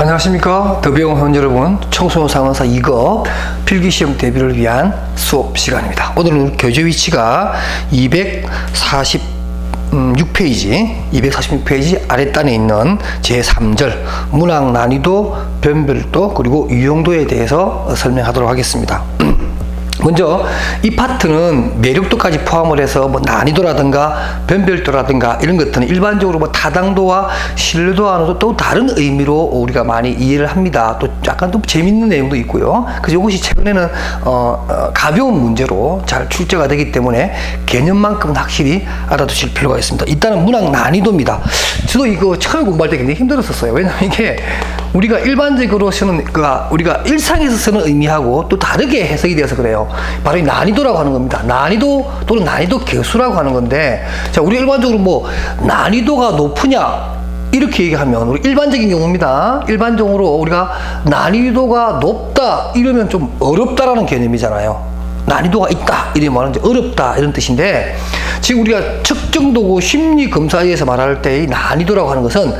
안녕하십니까? 더비용 회원 여러분 청소년 상원사 2급 필기시험 대비를 위한 수업 시간입니다. 오늘은 교재 위치가 246페이지 246페이지 아랫단에 있는 제3절 문항 난이도 변별도 그리고 유용도에 대해서 설명하도록 하겠습니다 먼저 이 파트는 매력도까지 포함을 해서 뭐 난이도라든가 변별도라든가 이런 것들은 일반적으로 뭐 다당도와 신뢰도와는 또 다른 의미로 우리가 많이 이해를 합니다. 또 약간 또 재밌는 내용도 있고요. 그래서 이것이 최근에는 어, 어, 가벼운 문제로 잘 출제가 되기 때문에 개념만큼은 확실히 알아두실 필요가 있습니다. 일단은 문학 난이도입니다. 저도 이거 처음 공부할 때 굉장히 힘들었었어요. 왜냐하면 이게 우리가 일반적으로 쓰는 그 우리가 일상에서 쓰는 의미하고 또 다르게 해석이 되어서 그래요. 바로 이 난이도라고 하는 겁니다. 난이도 또는 난이도 개수라고 하는 건데 자 우리 일반적으로 뭐 난이도가 높으냐 이렇게 얘기하면 우리 일반적인 경우입니다. 일반적으로 우리가 난이도가 높다 이러면 좀 어렵다라는 개념이잖아요. 난이도가 있다 이러면 이제 어렵다 이런 뜻인데 지금 우리가 측정도고 심리 검사에서 말할 때이 난이도라고 하는 것은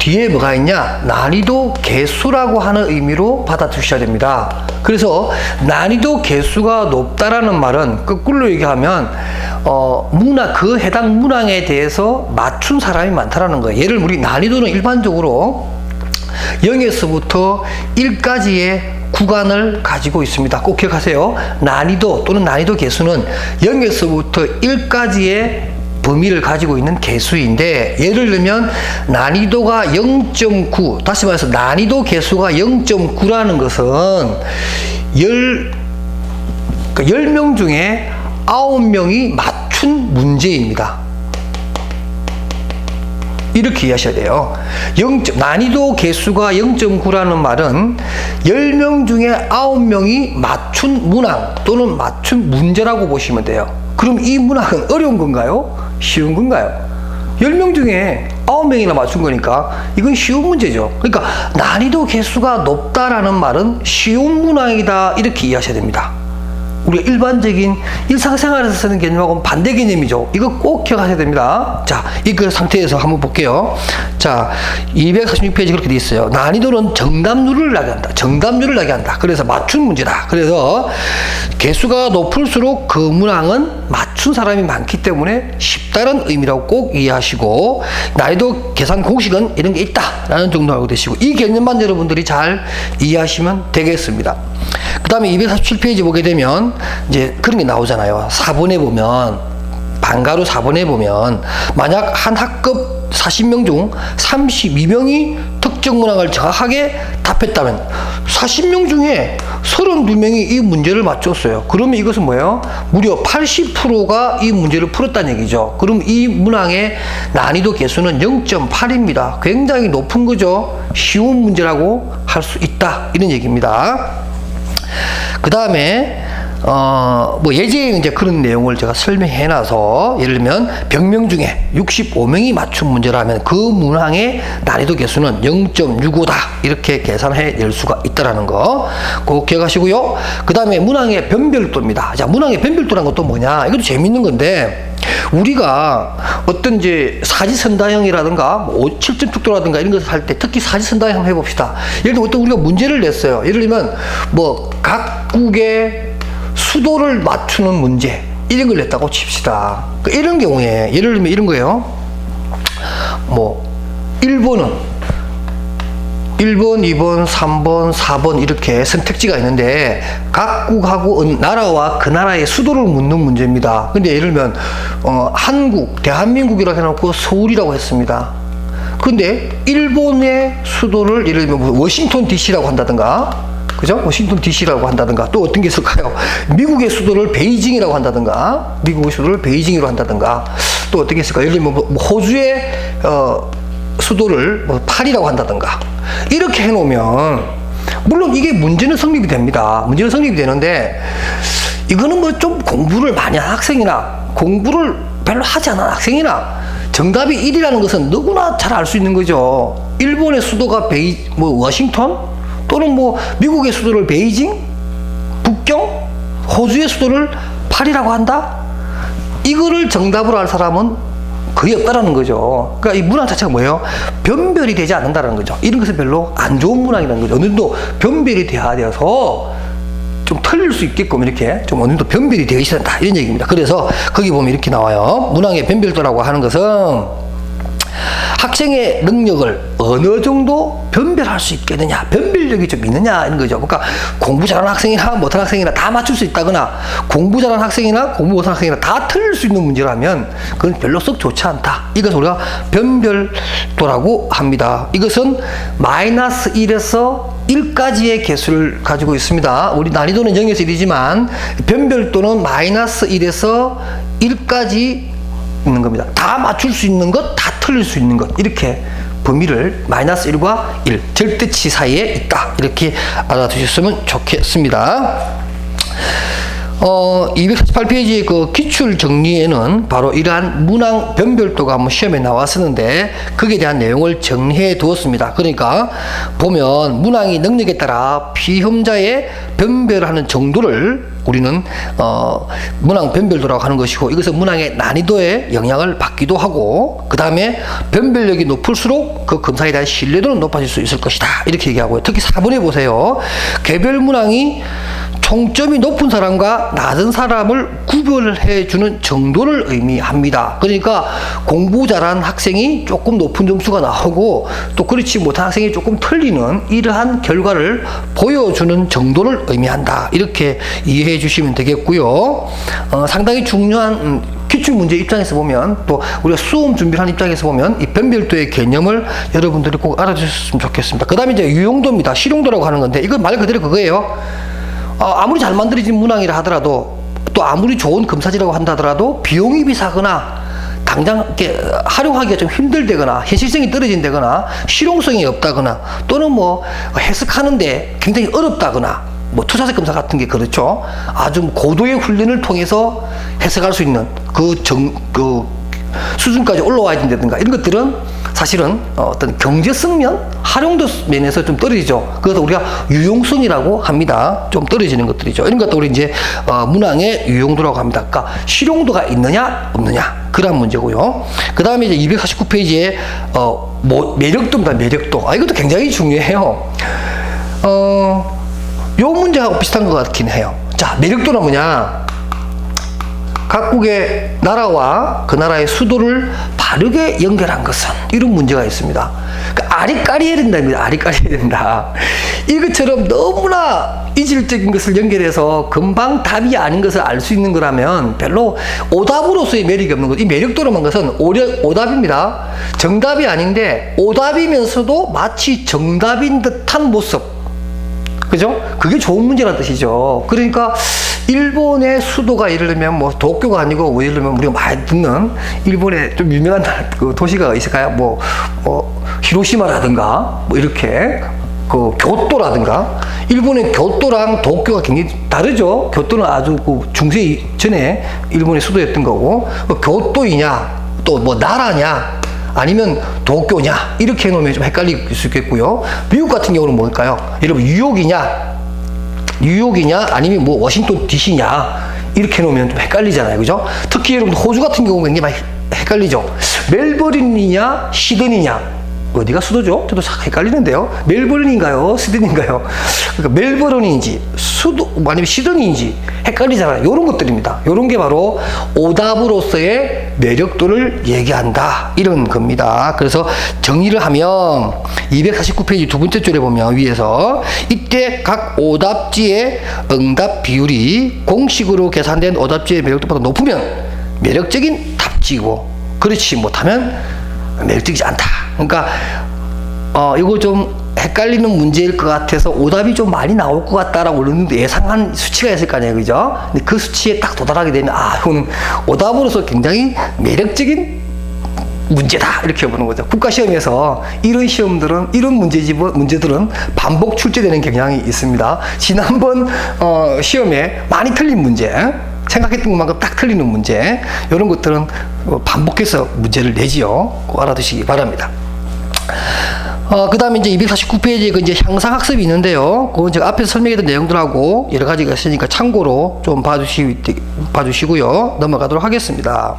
뒤에 뭐가 있냐? 난이도 개수라고 하는 의미로 받아주셔야 됩니다. 그래서 난이도 개수가 높다라는 말은 거꾸로 얘기하면 어, 문화 그 해당 문항에 대해서 맞춘 사람이 많다라는 거예요. 예를 우리 난이도는 일반적으로 0에서부터 1까지의 구간을 가지고 있습니다. 꼭 기억하세요. 난이도 또는 난이도 개수는 0에서부터 1까지의 범위를 가지고 있는 개수인데 예를 들면 난이도가 0.9 다시 말해서 난이도 개수가 0.9라는 것은 10, 그 10명 중에 9명이 맞춘 문제입니다. 이렇게 이해하셔야 돼요. 0, 난이도 개수가 0.9라는 말은 10명 중에 9명이 맞춘 문항 또는 맞춘 문제라고 보시면 돼요. 그럼 이 문항은 어려운 건가요? 쉬운 건가요? 10명 중에 9명이나 맞춘 거니까 이건 쉬운 문제죠. 그러니까 난이도 개수가 높다라는 말은 쉬운 문항이다 이렇게 이해하셔야 됩니다. 우리가 일반적인 일상생활에서 쓰는 개념하고는 반대 개념이죠. 이거 꼭 기억하셔야 됩니다. 자, 이 그 상태에서 한번 볼게요. 자, 246페이지 그렇게 돼 있어요. 난이도는 정답률을 나게 한다. 정답률을 나게 한다. 그래서 맞춘 문제다. 그래서 개수가 높을수록 그 문항은 맞춘 사람이 많기 때문에 쉽다는 의미라고 꼭 이해하시고 난이도 계산 공식은 이런 게 있다라는 정도 알고 되시고 이 개념만 여러분들이 잘 이해하시면 되겠습니다. 그 다음에 247페이지 보게 되면 이제 그런 게 나오잖아요. 4번에 보면 반가로 4번에 보면 만약 한 학급 40명 중 32명이 특정 문항을 정확하게 답했다면 40명 중에 32명이 이 문제를 맞췄어요. 그러면 이것은 뭐예요? 무려 80%가 이 문제를 풀었다는 얘기죠. 그럼 이 문항의 난이도 개수는 0.8입니다. 굉장히 높은 거죠. 쉬운 문제라고 할 수 있다. 이런 얘기입니다. 그 다음에 어, 뭐 예제에 이제 그런 내용을 제가 설명해 놔서 예를 들면 100명 중에 65명이 맞춘 문제라면 그 문항의 난이도 개수는 0.65다. 이렇게 계산해 낼 수가 있다라는 거. 꼭 기억하시고요. 그 다음에 문항의 변별도입니다. 자, 문항의 변별도란 것도 뭐냐? 이것도 재밌는 건데 우리가 어떤 이제 사지선다형이라든가 뭐 7점 축도라든가 이런 것을 할 때 특히 사지선다형 해봅시다. 예를 들면 어떤 우리가 문제를 냈어요. 예를 들면 뭐 각국의 수도를 맞추는 문제 이런 걸 냈다고 칩시다. 그 이런 경우에 예를 들면 이런 거예요. 뭐 1번은 1번, 2번, 3번, 4번 이렇게 선택지가 있는데 각국하고 나라와 그 나라의 수도를 묻는 문제입니다. 근데 예를 들면 어, 한국, 대한민국이라고 해놓고 서울이라고 했습니다. 근데 일본의 수도를 예를 들면 뭐 워싱턴 DC라고 한다든가 그죠? 워싱턴 DC라고 한다든가 또 어떤 게 있을까요? 미국의 수도를 베이징이라고 한다든가 미국의 수도를 베이징으로 한다든가 또 어떤 게 있을까요? 예를 들면 뭐 호주의 어, 수도를 뭐 파리라고 한다든가 이렇게 해놓으면 물론 이게 문제는 성립이 됩니다. 문제는 성립이 되는데 이거는 뭐 좀 공부를 많이 한 학생이나 공부를 별로 하지 않은 학생이나 정답이 1이라는 것은 누구나 잘 알 수 있는 거죠. 일본의 수도가 베이 뭐 워싱턴 또는 뭐 미국의 수도를 베이징, 북경, 호주의 수도를 파리라고 한다. 이거를 정답으로 할 사람은 거의 없다라는 거죠. 그러니까 이 문항 자체가 뭐예요? 변별이 되지 않는다는 거죠. 이런 것은 별로 안 좋은 문항이라는 거죠. 어느 정도 변별이 돼야 되어서 좀 틀릴 수 있게끔 이렇게 좀 어느 정도 변별이 되어 있어야 된다. 이런 얘기입니다. 그래서 거기 보면 이렇게 나와요. 문항의 변별도라고 하는 것은 학생의 능력을 어느 정도 변별할 수 있겠느냐, 변별력이 좀 있느냐 이런 거죠. 그러니까 공부 잘하는 학생이나 못하는 학생이나 다 맞출 수 있다거나 공부 잘하는 학생이나 공부 못하는 학생이나 다 틀릴 수 있는 문제라면 그건 별로 썩 좋지 않다. 이것을 우리가 변별도라고 합니다. 이것은 마이너스 1에서 1까지의 개수를 가지고 있습니다. 우리 난이도는 0에서 1이지만 변별도는 마이너스 1에서 1까지 있는 겁니다. 다 맞출 수 있는 것, 다 틀릴 수 있는 것. 이렇게 범위를 마이너스 1과 1, 절대치 사이에 있다. 이렇게 알아두셨으면 좋겠습니다. 어, 248페이지 그 기출 정리에는 바로 이러한 문항 변별도가 한번 시험에 나왔었는데 거기에 대한 내용을 정리해 두었습니다. 그러니까 보면 문항이 능력에 따라 피험자의 변별하는 정도를 우리는 어, 문항 변별도라고 하는 것이고 이것은 문항의 난이도에 영향을 받기도 하고 그 다음에 변별력이 높을수록 그 검사에 대한 신뢰도는 높아질 수 있을 것이다 이렇게 얘기하고요. 특히 4번에 보세요. 개별 문항이 총점이 높은 사람과 낮은 사람을 구별해 주는 정도를 의미합니다. 그러니까 공부 잘한 학생이 조금 높은 점수가 나오고 또 그렇지 못한 학생이 조금 틀리는 이러한 결과를 보여주는 정도를 의미한다. 이렇게 이해해 주시면 되겠고요. 어, 상당히 중요한 음, 기출 문제 입장에서 보면 또 우리가 수험 준비를 하는 입장에서 보면 이 변별도의 개념을 여러분들이 꼭 알아주셨으면 좋겠습니다. 그 다음에 이제 유용도입니다. 실용도라고 하는 건데 이건 말 그대로 그거예요. 어, 아무리 잘 만들어진 문항이라 하더라도 또 아무리 좋은 검사지라고 한다더라도 비용이 비싸거나 당장 이렇게 활용하기가 좀 힘들다거나 현실성이 떨어진다거나 실용성이 없다거나 또는 뭐 해석하는데 굉장히 어렵다거나 뭐 투자세 검사 같은 게 그렇죠. 아주 고도의 훈련을 통해서 해석할 수 있는 그 정, 그 수준까지 올라와야 된다든가 이런 것들은 사실은 어, 어떤 경제성 면, 활용도 면에서 좀 떨어지죠. 그래서 우리가 유용성이라고 합니다. 좀 떨어지는 것들이죠. 이런 것도 우리 이제 어, 문항의 유용도라고 합니다. 그러니까 실용도가 있느냐 없느냐 그런 문제고요. 그 다음에 이제 249페이지에 어, 뭐 매력도입니다. 매력도. 아 이것도 굉장히 중요해요. 어, 요 문제하고 비슷한 것 같긴 해요. 자, 매력도는 뭐냐? 각국의 나라와 그 나라의 수도를 바르게 연결한 것은 이런 문제가 있습니다. 그러니까 아리까리해야 된다는 아리까리해야 된다. 이것처럼 너무나 이질적인 것을 연결해서 금방 답이 아닌 것을 알 수 있는 거라면 별로 오답으로서의 매력이 없는 것. 이 매력도로만 것은 오려, 오답입니다. 정답이 아닌데 오답이면서도 마치 정답인 듯한 모습. 그죠? 그게 좋은 문제라는 뜻이죠. 그러니까 일본의 수도가 예를 들면 뭐 도쿄가 아니고 뭐 예를 들면 우리가 많이 듣는 일본의 좀 유명한 그 도시가 있을까요? 뭐, 뭐 히로시마라든가 뭐 이렇게 그 교토라든가 일본의 교토랑 도쿄가 굉장히 다르죠. 교토는 아주 그 중세 전에 일본의 수도였던 거고 뭐 교토이냐 또 뭐 나라냐 아니면 도쿄냐 이렇게 해놓으면 좀 헷갈릴 수 있겠고요. 미국 같은 경우는 뭘까요? 여러분 뉴욕이냐 뉴욕이냐 아니면 뭐 워싱턴 DC냐 이렇게 놓으면 좀 헷갈리잖아요. 그죠? 특히 여러분 호주 같은 경우는 굉장히 많이 헷갈리죠. 멜버른이냐 시드니냐 어디가 수도죠? 저도 싹 헷갈리는데요. 멜버른인가요? 시드니인가요? 그러니까 멜버른인지 수도 뭐 아니면 시드니인지 헷갈리잖아요. 이런 것들입니다. 이런 게 바로 오답으로서의 매력도를 얘기한다. 이런 겁니다. 그래서 정리를 하면 249페이지 두 번째 줄에 보면 위에서 이때 각 오답지의 응답 비율이 공식으로 계산된 오답지의 매력도보다 높으면 매력적인 답지고 그렇지 못하면 매력적이지 않다. 그러니까 어 이거 좀 헷갈리는 문제일 것 같아서 오답이 좀 많이 나올 것 같다라고 정도 예상한 수치가 있을 거 아니에요, 그죠? 근데 그 수치에 딱 도달하게 되면 아 이거는 오답으로서 굉장히 매력적인 문제다 이렇게 보는 거죠. 국가 시험에서 이런 시험들은 이런 문제집 문제들은 반복 출제되는 경향이 있습니다. 지난번 어, 시험에 많이 틀린 문제. 생각했던 것만큼 딱 틀리는 문제 이런 것들은 어, 반복해서 문제를 내지요. 꼭 알아두시기 바랍니다. 어, 그 다음에 이제 249페이지에 그 이제 향상학습이 있는데요. 그건 제가 앞에서 설명했던 내용들하고 여러 가지가 있으니까 참고로 좀 봐주시, 봐주시고요. 넘어가도록 하겠습니다.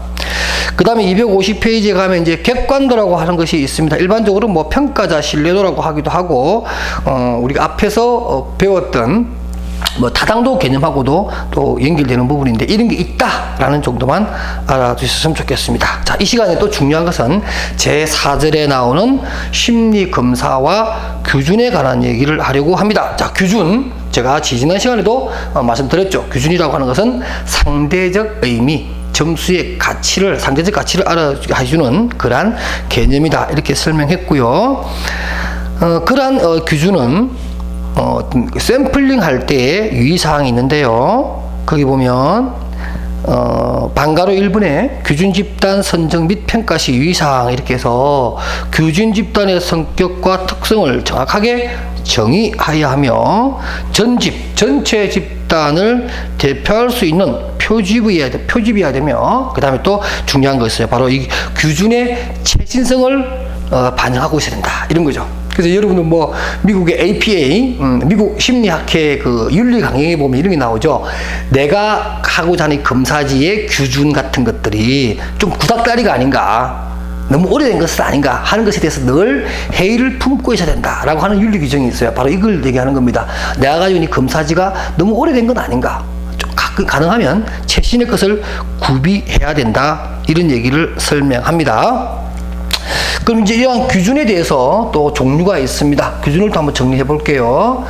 그 다음에 250페이지에 가면 이제 객관도라고 하는 것이 있습니다. 일반적으로 뭐 평가자 신뢰도라고 하기도 하고, 어, 우리가 앞에서 어, 배웠던 뭐 타당도 개념하고도 또 연결되는 부분인데 이런 게 있다라는 정도만 알아두셨으면 좋겠습니다. 자, 이 시간에 또 중요한 것은 제 4절에 나오는 심리 검사와 규준에 관한 얘기를 하려고 합니다. 자, 규준 제가 지지난 시간에도 어, 말씀드렸죠. 규준이라고 하는 것은 상대적 의미 점수의 가치를 상대적 가치를 알아주는 그러한 개념이다 이렇게 설명했고요. 어, 그러한 어, 규준은 어, 샘플링 할 때의 유의사항이 있는데요. 거기 보면 어, 방가로 1분에 규준 집단 선정 및 평가 시 유의사항 이렇게 해서 규준 집단의 성격과 특성을 정확하게 정의하여야 하며 전집 전체 집단을 대표할 수 있는 표집이어야 돼, 표집이어야 되며 그 다음에 또 중요한 거 있어요. 바로 이 규준의 최신성을 어, 반영하고 있어야 된다 이런 거죠. 그래서 여러분들 뭐 미국의 APA, 음, 미국 심리학회 그 윤리 강의에 보면 이런 게 나오죠. 내가 하고자 하는 검사지의 규준 같은 것들이 좀 구닥다리가 아닌가. 너무 오래된 것은 아닌가 하는 것에 대해서 늘 회의를 품고 있어야 된다라고 하는 윤리 규정이 있어요. 바로 이걸 얘기하는 겁니다. 내가 가지고 있는 검사지가 너무 오래된 건 아닌가. 좀 가- 가능하면 최신의 것을 구비해야 된다. 이런 얘기를 설명합니다. 그럼 이제 이러한 규준에 대해서 또 종류가 있습니다. 규준을 또 한번 정리해 볼게요.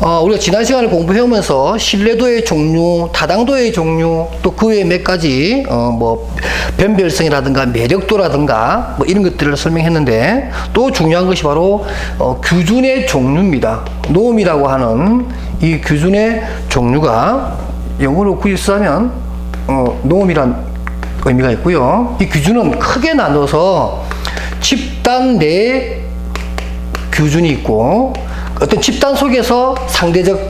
어, 우리가 지난 시간을 공부해오면서 신뢰도의 종류, 타당도의 종류, 또 그 외에 몇 가지, 어, 뭐, 변별성이라든가 매력도라든가 뭐 이런 것들을 설명했는데 또 중요한 것이 바로 어, 규준의 종류입니다. 노음이라고 하는 이 규준의 종류가 영어로 쓰자면 어, 노음이란 의미가 있고요. 이 규준은 크게 나눠서 집단 내 규준이 있고 어떤 집단 속에서 상대적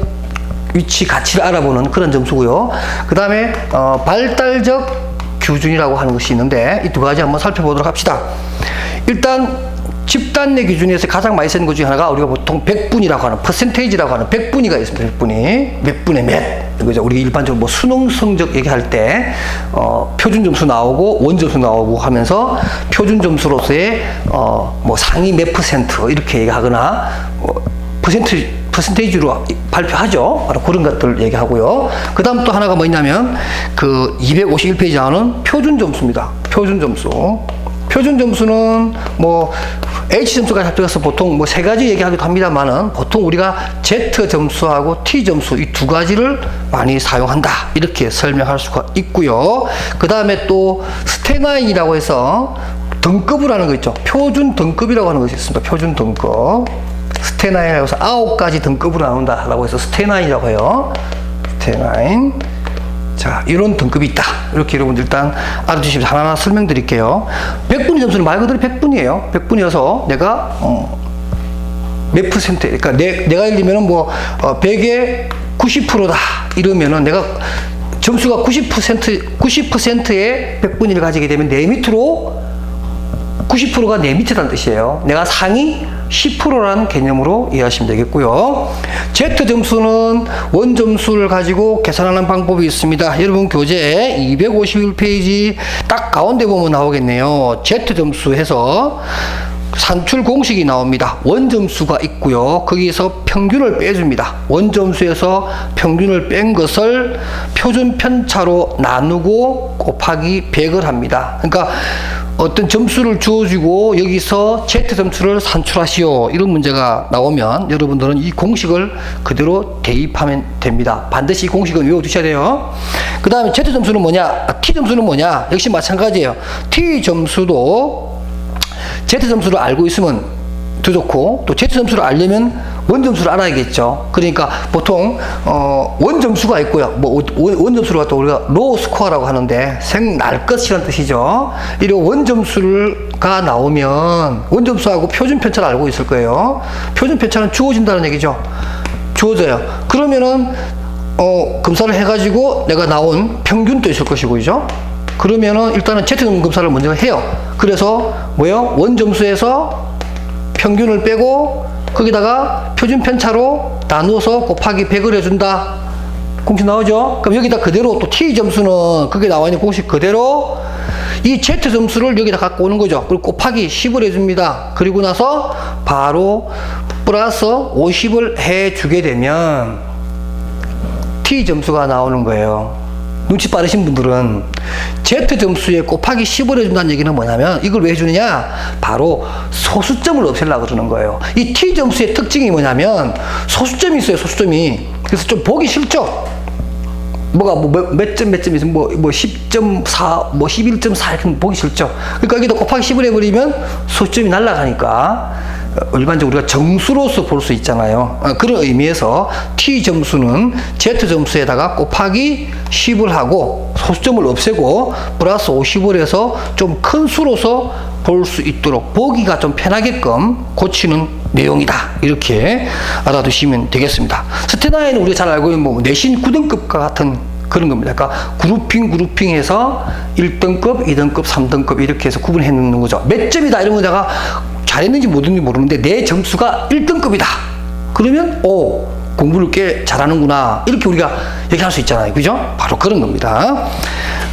위치 가치를 알아보는 그런 점수고요. 그 다음에 어, 발달적 규준이라고 하는 것이 있는데 이 두 가지 한번 살펴보도록 합시다. 일단 집단 내 기준에서 가장 많이 쓰는 것 중에 하나가 우리가 보통 100분이라고 하는 퍼센테이지라고 하는 100분위가 있습니다. 100분위. 몇 분의 몇. 그죠? 우리 일반적으로 뭐 수능 성적 얘기할 때, 어, 표준 점수 나오고 원 점수 나오고 하면서 표준 점수로서의, 어, 뭐 상위 몇 퍼센트 이렇게 얘기하거나, 뭐 퍼센트, 퍼센테이지로 발표하죠. 바로 그런 것들 얘기하고요. 그 다음 또 하나가 뭐냐면, 그 251페이지 나오는 표준 점수입니다. 표준 점수. 표준 점수는 뭐 H 점수가 합쳐서 보통 뭐 세 가지 얘기하기도 합니다만은 보통 우리가 Z 점수하고 T 점수 이 두 가지를 많이 사용한다 이렇게 설명할 수가 있고요. 그 다음에 또 스테나인이라고 해서 등급을 하는 거 있죠. 표준 등급이라고 하는 것이 있습니다. 표준 등급. 스테나인이라고 해서 아홉 가지 등급으로 나온다라고 해서 스테나인이라고 해요. 스테나인. 자, 이런 등급이 있다. 이렇게 여러분들 일단 알아두시면 하나하나 설명드릴게요. 100분위 점수는 말 그대로 100분이에요. 100분이어서 내가, 어, 몇 퍼센트, 그러니까 내, 내가 예를 들면은 뭐, 어, 100에 90%다. 이러면은 내가 점수가 90%, 90%의 100분위를 가지게 되면 내 밑으로 90%가 내 밑이라는 뜻이에요. 내가 상위 10%라는 개념으로 이해하시면 되겠고요. Z 점수는 원 점수를 가지고 계산하는 방법이 있습니다. 여러분 교재 251페이지 딱 가운데 보면 나오겠네요. Z 점수 해서 산출 공식이 나옵니다. 원 점수가 있고요. 거기에서 평균을 빼줍니다. 원 점수에서 평균을 뺀 것을 표준 편차로 나누고 곱하기 100을 합니다. 그러니까 어떤 점수를 주어주고 여기서 Z 점수를 산출하시오. 이런 문제가 나오면 여러분들은 이 공식을 그대로 대입하면 됩니다. 반드시 이 공식은 외워두셔야 돼요. 그 다음에 Z 점수는 뭐냐? 아, T 점수는 뭐냐? 역시 마찬가지예요. T 점수도 Z 점수를 알고 있으면 더 좋고 또 Z 점수를 알려면 원 점수를 알아야겠죠. 그러니까 보통 어, 원 점수가 있고요. 뭐 원, 원 점수를 갖다 우리가 로우 스코어라고 하는데 생날 것이라는 뜻이죠. 이런 원 점수가 나오면 원 점수하고 표준 편차를 알고 있을 거예요. 표준 편차는 주어진다는 얘기죠. 주어져요. 그러면은 어, 검사를 해가지고 내가 나온 평균도 있을 것이고, 그죠? 그러면은 일단은 Z 검사를 먼저 해요. 그래서 뭐요? 원 점수에서 평균을 빼고 거기다가 표준 편차로 나누어서 곱하기 100을 해준다. 공식 나오죠? 그럼 여기다 그대로 또 T 점수는 그게 나와 있는 공식 그대로 이 Z 점수를 여기다 갖고 오는 거죠. 그리고 곱하기 10을 해줍니다. 그리고 나서 바로 플러스 50을 해주게 되면 T 점수가 나오는 거예요. 눈치 빠르신 분들은 Z 점수에 곱하기 10을 해준다는 얘기는 뭐냐면 이걸 왜 해주느냐? 바로 소수점을 없애려고 그러는 거예요. 이 T 점수의 특징이 뭐냐면 소수점이 있어요, 소수점이. 그래서 좀 보기 싫죠? 뭐가 뭐몇 점몇점 있으면 뭐, 뭐 10.4, 뭐 11.4 이렇게 보기 싫죠? 그러니까 여기다 곱하기 10을 해버리면 소수점이 날아가니까 어, 일반적으로 우리가 정수로서 볼 수 있잖아요. 어, 그런 의미에서 T 점수는 Z 점수에다가 곱하기 10을 하고 소수점을 없애고 플러스 50을 해서 좀 큰 수로서 볼 수 있도록 보기가 좀 편하게끔 고치는 내용이다. 이렇게 알아두시면 되겠습니다. 스테나에는 우리가 잘 알고 있는 뭐 내신 9등급과 같은 그런 겁니다. 그러니까 그룹핑 그룹핑 해서 1등급, 2등급, 3등급 이렇게 해서 구분해 놓는 거죠. 몇 점이다 이런 거 내가 잘했는지 못했는지 모르는데 내 점수가 1등급이다. 그러면 오 공부를 꽤 잘하는구나 이렇게 우리가 얘기할 수 있잖아요. 그죠? 바로 그런 겁니다.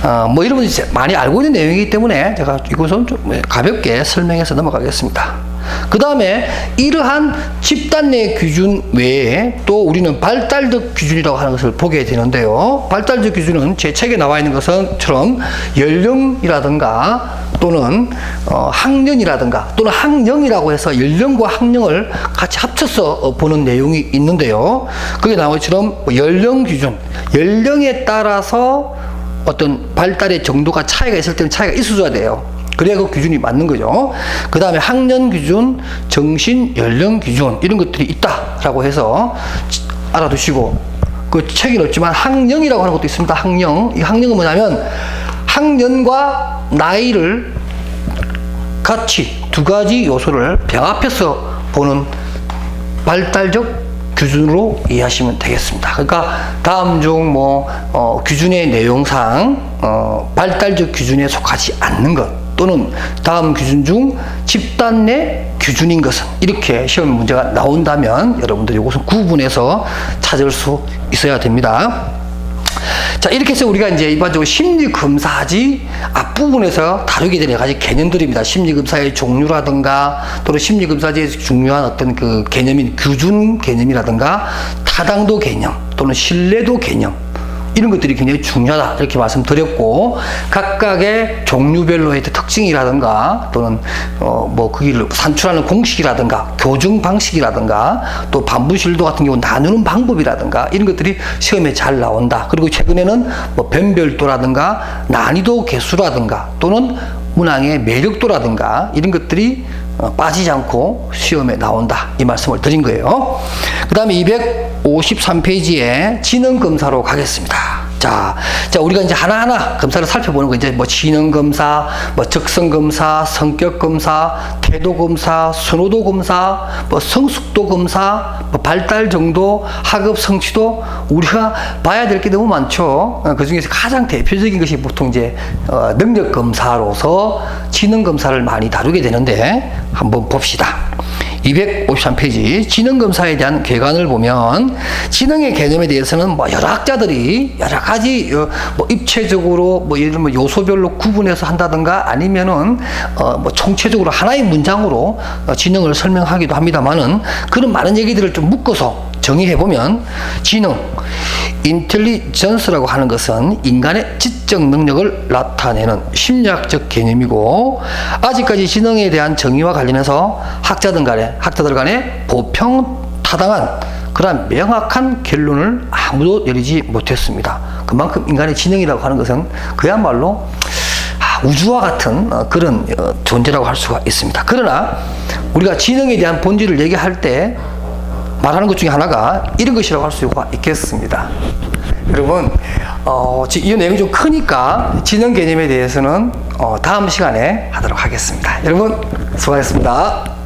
어, 뭐 여러분이 많이 알고 있는 내용이기 때문에 제가 이것은 좀 가볍게 설명해서 넘어가겠습니다. 그 다음에 이러한 집단 내 기준 외에 또 우리는 발달적 기준이라고 하는 것을 보게 되는데요. 발달적 기준은 제 책에 나와 있는 것처럼 연령이라든가 또는 어, 학년이라든가 또는 학령이라고 해서 연령과 학령을 같이 합쳐서 어, 보는 내용이 있는데요. 그게 나온 것처럼 뭐 연령 기준, 연령에 따라서 어떤 발달의 정도가 차이가 있을 때는 차이가 있어줘야 돼요. 그래야 그 기준이 맞는 거죠. 그 다음에 학년 기준, 정신 연령 기준 이런 것들이 있다라고 해서 알아두시고 그 책이 없지만 학령이라고 하는 것도 있습니다. 학령. 이 학령은 뭐냐면 학년과 나이를 같이 두 가지 요소를 병합해서 보는 발달적 기준으로 이해하시면 되겠습니다. 그러니까 다음 중뭐 어, 규준의 내용상 어, 발달적 기준에 속하지 않는 것 또는 다음 기준 중 집단 내 기준인 것은 이렇게 시험 문제가 나온다면 여러분들이 이것은 구분해서 찾을 수 있어야 됩니다. 자, 이렇게 해서 우리가 이제 일반적으로 심리 검사지 앞부분에서 다루게 되는 여러 가지 개념들입니다. 심리 검사의 종류라든가 또는 심리 검사지에 중요한 어떤 그 개념인 규준 개념이라든가 타당도 개념 또는 신뢰도 개념 이런 것들이 굉장히 중요하다 이렇게 말씀드렸고 각각의 종류별로의 특징이라든가 또는 어 뭐 그기를 산출하는 공식이라든가 교정 방식이라든가 또 반부실도 같은 경우 나누는 방법이라든가 이런 것들이 시험에 잘 나온다. 그리고 최근에는 뭐 변별도라든가 난이도 개수라든가 또는 문항의 매력도라든가 이런 것들이 어, 빠지지 않고 시험에 나온다 이 말씀을 드린 거예요. 그 다음에 253페이지에 지능검사로 가겠습니다. 자, 자, 우리가 이제 하나하나 검사를 살펴보는 거, 이제 뭐 지능 검사, 뭐 적성 검사, 성격 검사, 태도 검사, 선호도 검사, 뭐 성숙도 검사, 뭐 발달 정도, 학업 성취도, 우리가 봐야 될 게 너무 많죠. 어, 그 중에서 가장 대표적인 것이 보통 이제, 어, 능력 검사로서 지능 검사를 많이 다루게 되는데, 한번 봅시다. 253페이지 지능검사에 대한 개관을 보면 지능의 개념에 대해서는 뭐 여러 학자들이 여러 가지 어, 뭐 입체적으로 뭐 예를 들면 요소별로 구분해서 한다든가 아니면은 어뭐 총체적으로 하나의 문장으로 어 지능을 설명하기도 합니다만은 그런 많은 얘기들을 좀 묶어서 정의해 보면 지능 인텔리전스라고 하는 것은 인간의 지적 능력을 나타내는 심리학적 개념이고 아직까지 지능에 대한 정의와 관련해서 학자들 간에 학자들 간에 보평 타당한 그런 명확한 결론을 아무도 내리지 못했습니다. 그만큼 인간의 지능이라고 하는 것은 그야말로 아, 우주와 같은 어, 그런 어, 존재라고 할 수가 있습니다. 그러나 우리가 지능에 대한 본질을 얘기할 때 말하는 것 중에 하나가 이런 것이라고 할 수가 있겠습니다. 여러분, 어, 이 내용이 좀 크니까 지능 개념에 대해서는 어, 다음 시간에 하도록 하겠습니다. 여러분, 수고하셨습니다.